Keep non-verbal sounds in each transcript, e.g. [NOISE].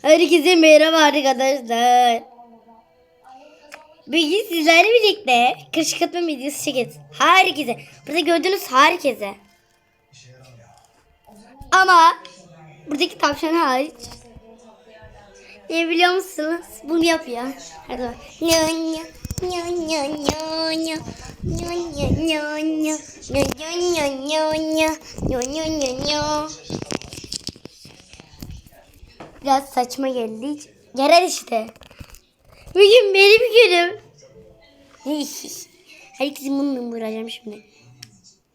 Herkese merhaba arkadaşlar. Bugün sizlerle birlikte kışkırtma videosu çekeceğiz. Herkese. Burada gördüğünüz herkese. Ama buradaki tavşan hariç. Ne biliyor musunuz? Bunu yapıyor. Hadi bak. Biraz saçma geldi. Genel işte. Bugün benim günüm. [LAUGHS] Herkesin bununla uğraşacağım şimdi.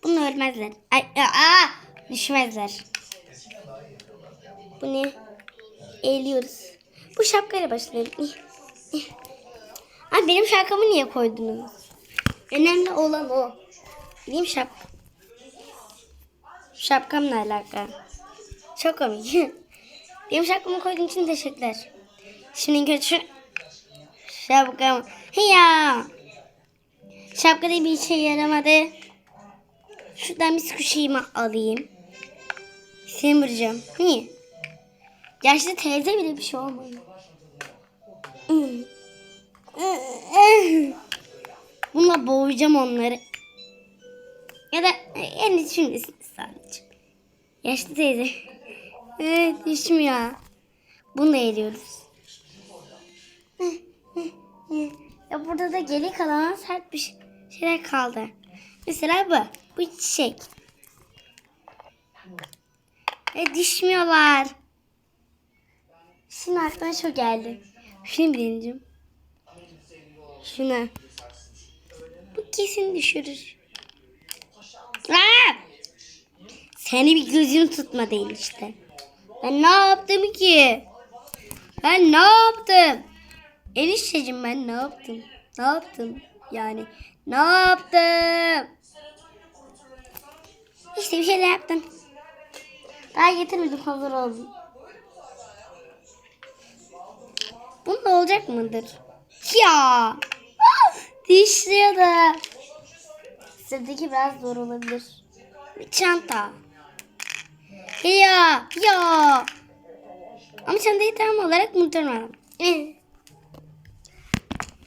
Bunu ölmezler. Ay, aa, düşmezler. Bu ne? Eğiliyoruz. Bu şapkayla başlayalım. Ay benim şapkamı niye koydunuz? Önemli olan o. Benim şap. Şapkamla alakalı. Çok komik. [LAUGHS] Benim şapkamı koyduğun için teşekkürler. Şimdi kötü şapkam. Ya. Şapka da bir işe yaramadı. Şuradan bir sıkışayım alayım. Seni vuracağım. Niye? Yaşlı teyze bile bir şey olmadı. Bununla boğacağım onları. Ya da iyisi şimdi sadece. Yaşlı teyze. Evet düşmüyor. Bunu da eliyoruz. Ya burada da geri kalan sert bir şeyler kaldı. Mesela bu. Bu çiçek. Ve düşmüyorlar. Şimdi aklıma şu geldi. Şunu birinci. Şuna. Bu kesin düşürür. Aa! Seni bir gözüm tutma değil işte. Ben ne yaptım ki? Ben ne yaptım? Enişteciğim ben ne yaptım? Ne yaptım? Yani ne yaptım? İşte bir şeyler yaptım. Daha getirmedim hazır oldum. Bunda olacak mıdır? Ya! Dişliyordu. Sıradaki biraz zor olabilir. Bir çanta. Ya ya. Ama çantayı tam olarak unutamadım.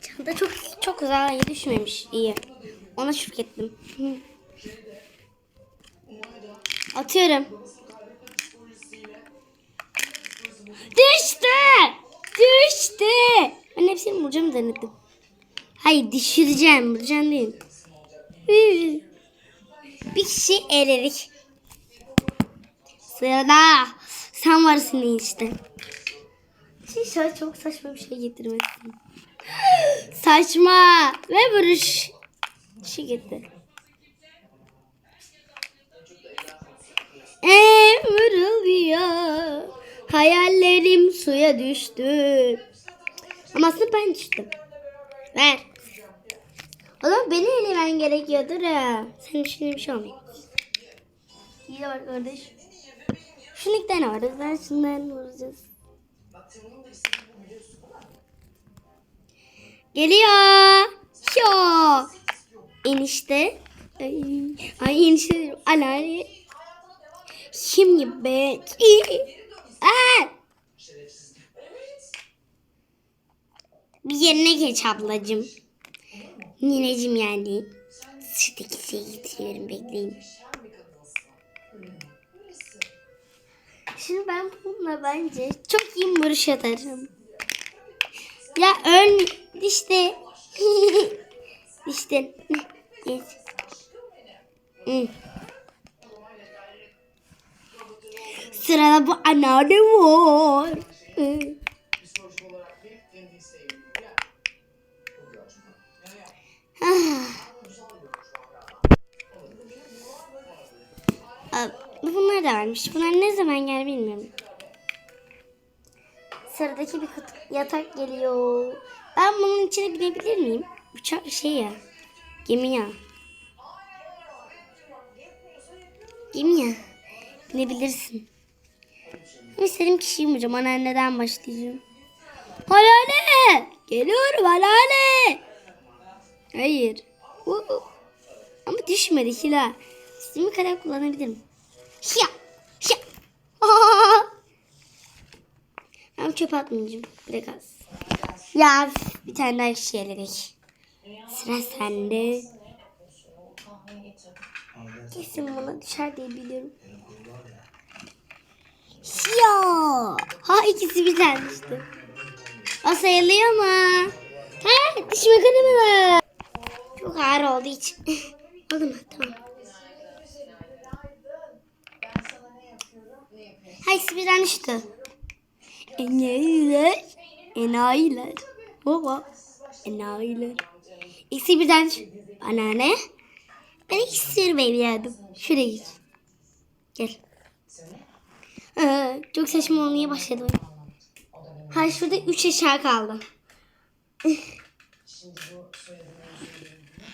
Çanta çok çok güzel düşmemiş. İyi. Ona şükrettim. Atıyorum. Düştü. Düştü. Ben hepsini vuracağım denedim. Hayır düşüreceğim. Vuracağım değil. Bir kişi eledik. Sırada sen varsın işte. Şişa çok saçma bir şey getirmesin. saçma ve vuruş. Şey getir. Eee vuruluyor. Hayallerim suya düştü. Ama aslında ben düştüm. Ver. O zaman beni elemen gerekiyordur ha. Senin şimdi bir şey olmuyor. İyi de var kardeş. Tane var. Ben şundan vuracağız. Geliyor. Yo. Enişte. Ay, ay enişte diyorum. Anneanne. Şimdi be. Aa! Bir yerine geç ablacığım. Nineciğim yani. Sürdeki şeyi getiriyorum bekleyin. Şimdi ben bununla bence çok iyi vuruş atarım. Ya ön işte [LAUGHS] işte geç. Sırada bu anneanne var. Hı. Bunlar da varmış. Bunlar ne zaman gelir bilmiyorum. Sıradaki bir kutu, yatak geliyor. Ben bunun içine binebilir miyim? Uçak şey ya. Gemi ya. Gemi ya. Binebilirsin. Ama istediğim kişiyi bulacağım. Anneanneden başlayacağım. Anneanne! Geliyorum anneanne! Hayır. Uh. Ama düşmedi Hila. İstediğim kadar kullanabilirim. Ya. Ya. Ama çöpe atmayacağım. Direkt az. Ya bir tane daha şişeledik. Sıra sende. Kesin bana düşer diye biliyorum. Ya. Ha ikisi birden düştü. O sayılıyor mu? Ha düşme kanımı Çok ağır. Oldu mu? [LAUGHS] Tamam. Ha ikisi birden düştü. Enayiler. Enayiler. Baba. Enayiler. İkisi birden düş. Bana ne? Ben sürmeyi biliyordum. Şuraya git. Gel. Ee, çok saçma olmaya başladı. Ha şurada üç eşya kaldı.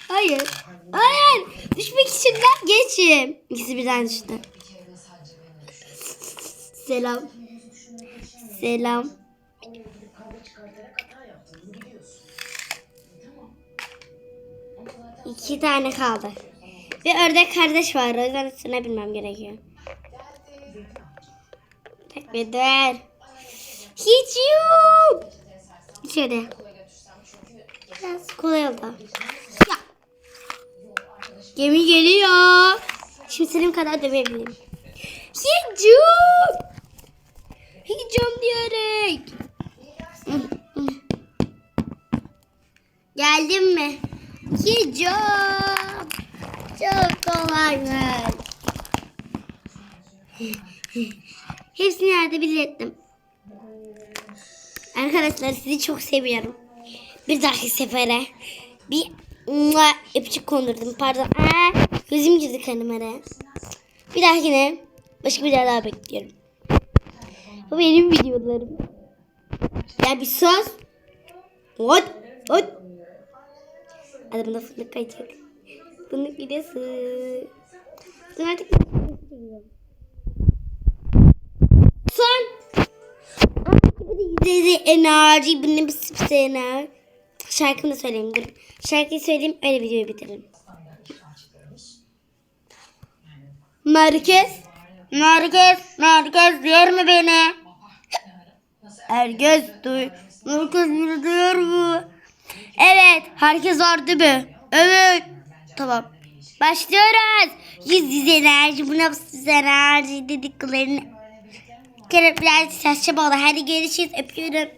Hayır. Hayır. Düşmek için ben geçim. İkisi birden düştü. Selam. Selam. İki tane kaldı. Ve ördek kardeş var. O yüzden üstüne bilmem gerekiyor. Tek bir dur. Hiç yok. Şöyle. Biraz kolay oldu. Ya. Gemi geliyor. Şimdi senin kadar dövebilirim. Hiç yok. Diyerek. Geldin mi? Hiç yok. Çok kolaymış. Hepsini yerde bilirdim. Arkadaşlar sizi çok seviyorum. Bir dahaki sefere bir öpücük kondurdum. Pardon. Aa, gözüm girdi kameraya. Bir dahakine başka bir daha bekliyorum. Bu benim videolarım. Ya bir sus. Ot. Ot. Hadi bunda fındık kayacak. Fındık videosu. Ben artık Son. Dedi enerji, bir sipsi enerji. Şarkımı da söyleyeyim dur. Şarkıyı söyleyeyim öyle videoyu bitiririm. Merkez. Merkez. Merkez duyar mı beni? Herkes duy. Herkes beni duyuyor mu? Evet. Herkes var değil mi? Evet. Tamam. Başlıyoruz. Yüz yüz enerji. Bu nasıl enerji dediklerini. Kere biraz saçma oldu. Hadi görüşürüz. Öpüyorum.